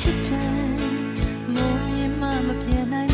ချစ်တယ်မုံမြင်မှမပြေနိုင်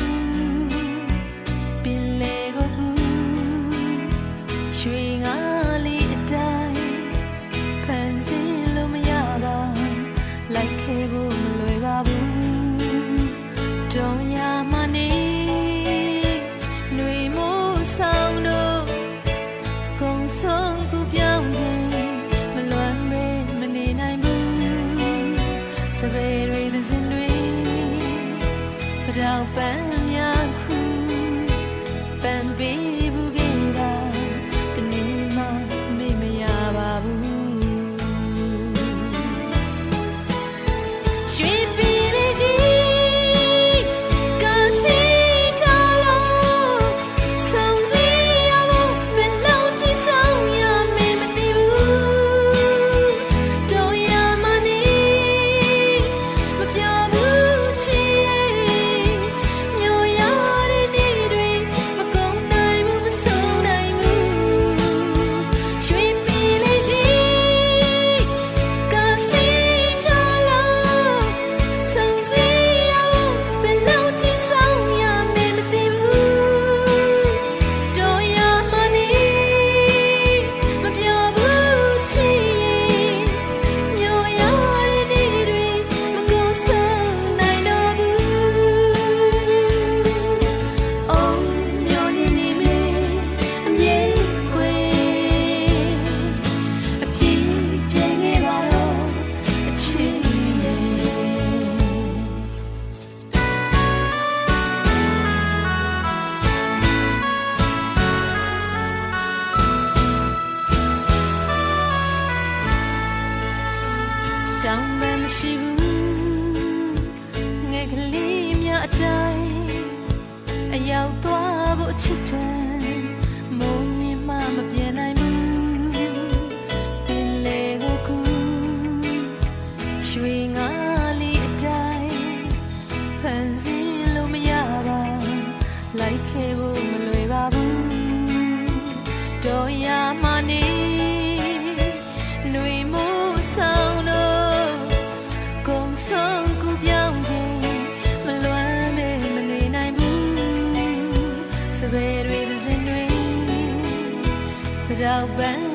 တောင်းမှမရှိဘူးငယ်ကလေးများအတိုင်းအရောက်သွားဖို့ချစ်တယ် So glad with us in rain without be.